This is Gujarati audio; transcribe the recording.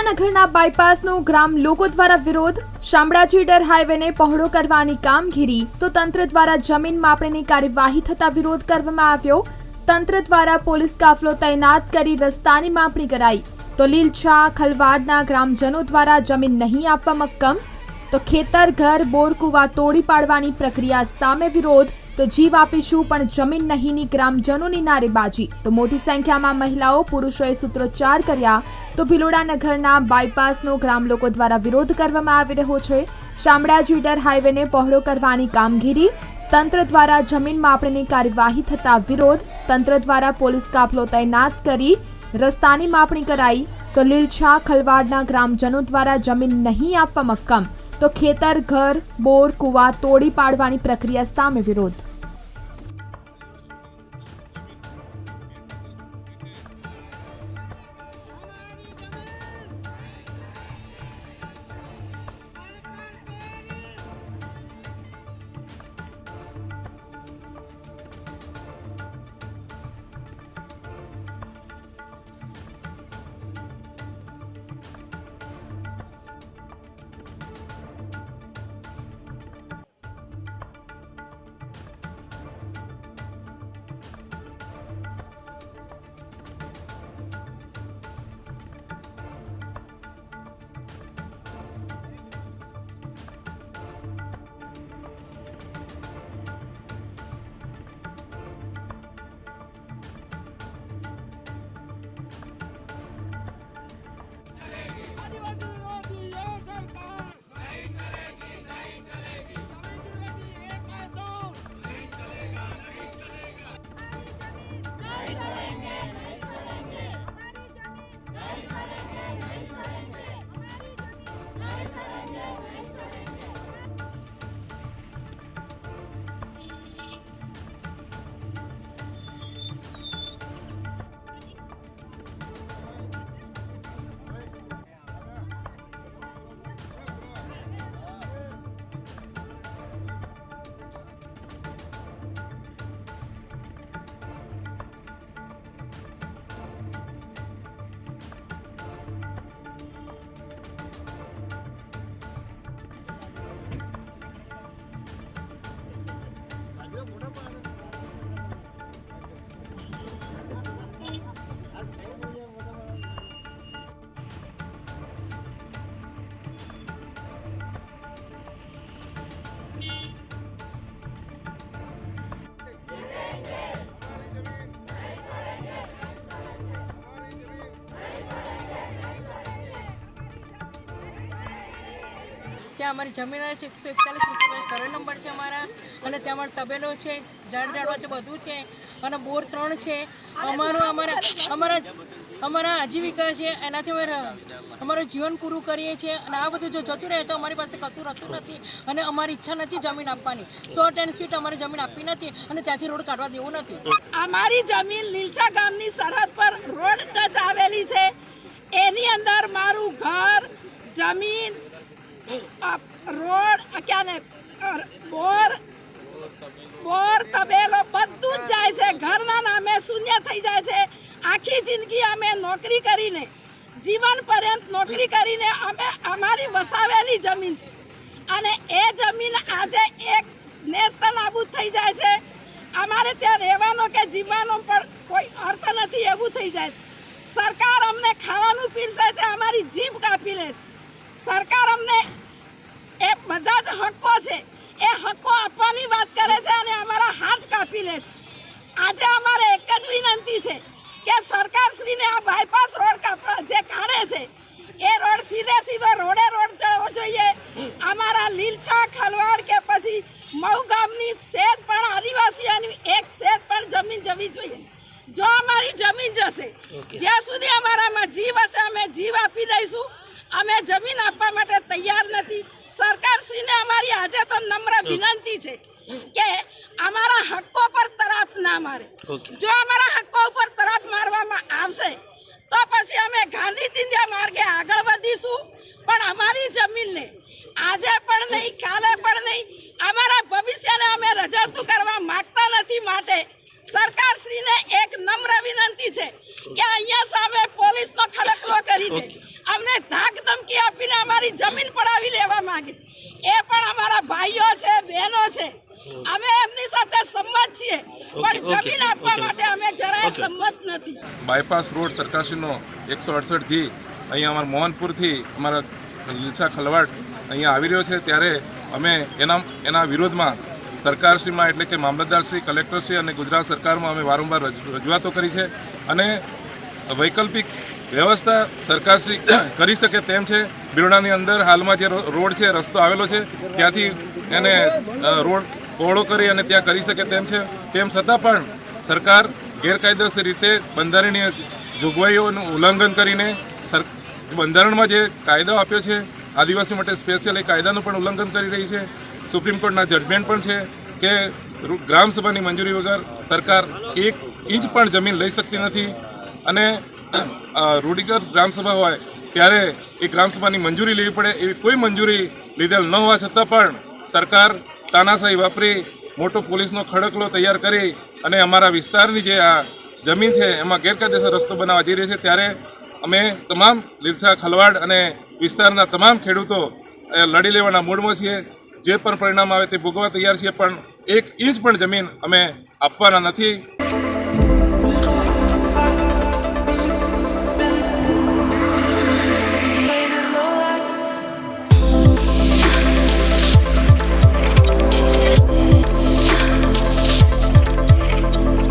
ભીલોડાનગરના બાયપાસનો ગ્રામ લોકો દ્વારા વિરોધ? શામળાજી ડર હાઈવેને પહોળો કરવાની કામગીરી? તો તંત્ર દ્વારા જમીન માપણીની કાર્યવાહી થતા વિરોધ કરવામાં આવ્યો? તંત્ર દ્વારા પોલીસ કાફલો તૈનાત કરી રસ્તાની માપણી કરાઈ? તો લીલછા, ખલવાડના ગ્રામજનો દ્વારા જમીન નહીં આપવા મક્કમ તો ખેતર, ઘર બોર તોડી પાડવાની પ્રક્રિયા સામે વિરોધ? તો જીવ આપીશું, પણ જમીન નહીંની ગ્રામજનોની નારેબાજી. તો મોટી સંખ્યામાં મહિલાઓ, પુરુષોએ સૂત્રોચ્ચાર કર્યા. તો ભિલોડા નગરના બાયપાસનો ગ્રામ લોકો દ્વારા વિરોધ કરવામાં આવી રહ્યો છે. શામળા જ્યુડર હાઈવેને પહોળો કરવાની કામગીરી. તંત્ર દ્વારા જમીન માપણીની કાર્યવાહી થતા વિરોધ. તંત્ર દ્વારા પોલીસ કાફલો તૈનાત કરી, રસ્તાની માપણી કરાઈ. તો લીલછા ખલવાડના ગ્રામજનો દ્વારા જમીન નહીં આપવા મક્કમ. તો ખેતર, ઘર, બોર, કુવા તોડી પાડવાની પ્રક્રિયા સામે વિરોધ. ત્યાં અમારી જમીન છે, એકસો એકતાલીસ સર્વે નંબર છે અમારા. અને ત્યાં અમારો તબેલો છે, ઝાડ ઝાડવા છે, બધું છે. અને બોર ત્રણ છે. અમારું અમારા અમારા અમારા આજીવિકા છે. એનાથી અમે અમારું જીવન પૂરું કરીએ છીએ. અને આ બધું જો જતું રહે તો અમારી પાસે કશું રહેતું નથી. અને અમારી ઈચ્છા નથી જમીન આપવાની. શોર્ટ એન્ડ સ્વીટ અમારે જમીન આપવી નથી. અને ત્યાંથી રોડ કાઢવા દેવું નથી. અમારી જમીન લીલછા ગામની સરહદ પર રોડ ટચ આવેલી છે. એની અંદર મારું ઘર, જમીન રોડ ક્યાં બોર બોર તબેલો બધું જ જાય છે. ઘરના નામે શૂન્ય થઈ જાય છે. આખી જિંદગી અમે નોકરી કરીને, જીવન પર્યંત નોકરી કરીને અમે અમારી વસાવેલી જમીન છે. અને એ જમીન આજે એક નેસ્ત નાબૂદ થઈ જાય છે. અમારે ત્યાં રહેવાનો કે જીવવાનો પણ કોઈ અર્થ નથી, એવું થઈ જાય છે. સરકાર અમને ખાવાનું પીરસે છે, અમારી જીભ કાપી લે છે. સરકાર અમને એ બધા જ હક્કો છે. એ હક્કો આપવાની વાત કરે છે અને અમારા હાથ કાપી લે છે. આજે અમારે એક જ વિનંતી છે કે સરકારશ્રીને આ બાયપાસ રોડ કાપવા જે કાઢે છે, એ રોડ સીધે સીધો રોડે રોડ જવો જોઈએ. અમારા લીલછા ખલવાડ કે પછી મહુ ગામની સેજ પણ આદિવાસીઓની એક સેજ પણ જમીન જવી જોઈએ જો અમારી જમીન જશે જ્યાં સુધી અમારામાં જીવ હશે અમે જીવ આપી દઈશું અમે જમીન આપવા માટે તૈયાર નથી સરકારશ્રીને અમારી આજે તો નમ્ર વિનંતી છે કે અમારા હક્કો પર તરાપ ના મારે. જો અમારા હક્કો ઉપર તરાપ મારવામાં આવશે તો પછી અમે ગાંધી ચિંધ્યા માર્ગે આગળ વધીશું. પણ અમારી જમીનને આજે પણ નહીં કાલે પણ નહીં અમારા ભવિષ્યને અમે રજળતું કરવા માગતા નથી માટે સરકારશ્રીને એક નમ્ર વિનંતી છે કે અહીંયા સામે પોલીસનો ખડકલો કરી દે. અમને ધાક ધમકી આપીને અમારી જમીન પડાવી લેવા માંગે. એ પણ અમારા ભાઈઓ છે બહેનો છે. અમે એમની સાથે સંમત છીએ પણ જમીન આપવા માટે અમે જરાય સંમત નથી. બાયપાસ રોડ સરકારશ્રીનો એકસો અડસઠ જી અહીંયા અમારા મોહનપુરથી અમારા લીલછા ખલવાડ અહીંયા આવી રહ્યો છે. ત્યારે અમે એના એના વિરોધમાં સરકારશ્રીમાં એટલે કે મામલતદારશ્રી કલેક્ટરશ્રી અને ગુજરાત સરકારમાં અમે વારંવાર રજૂ- રજૂઆતો કરી છે. અને વૈકલ્પિક વ્યવસ્થા સરકારશ્રી કરી શકે તેમ છે. બિરડાની અંદર હાલમાં જે રોડ છે, રસ્તો આવેલો છે, ત્યાંથી એને રોડ પહોળો કરી અને ત્યાં કરી શકે તેમ છે. તેમ છતાં પણ સરકાર ગેરકાયદેસર રીતે બંધારણીય જોગવાઈઓનું ઉલ્લંઘન કરીને સર, બંધારણમાં જે કાયદો આપ્યો છે, આદિવાસી માટે સ્પેશિયલ એ કાયદાનું પણ ઉલ્લંઘન કરી રહી છે. સુપ્રીમ કોર્ટના જજમેન્ટ પણ છે કે ગ્રામસભાની મંજૂરી વગર સરકાર એક ઇંચ પણ જમીન લઈ શકતી નથી. અને અ, રૂઢિગત ગ્રામસભા હોય ત્યારે એ ગ્રામસભાની મંજૂરી લેવી પડે એવી કોઈ મંજૂરી લીધેલ ન હોવા છતાં પણ સરકાર તાનાશાહી વાપરી મોટો પોલીસનો ખડકલો તૈયાર કરી અને અમારા વિસ્તારની જે આ જમીન છે એમાં ગેરકાયદેસર રસ્તો બનાવવા જઈ રહી છે ત્યારે અમે તમામ લીલછા ખલવાડ અને વિસ્તારના તમામ ખેડૂતો લડી લેવાના મૂડમાં છીએ. જે પણ પરિણામ આવે તે ભોગવવા તૈયાર છીએ પણ એક ઇંચ પણ જમીન અમે આપવાના નથી.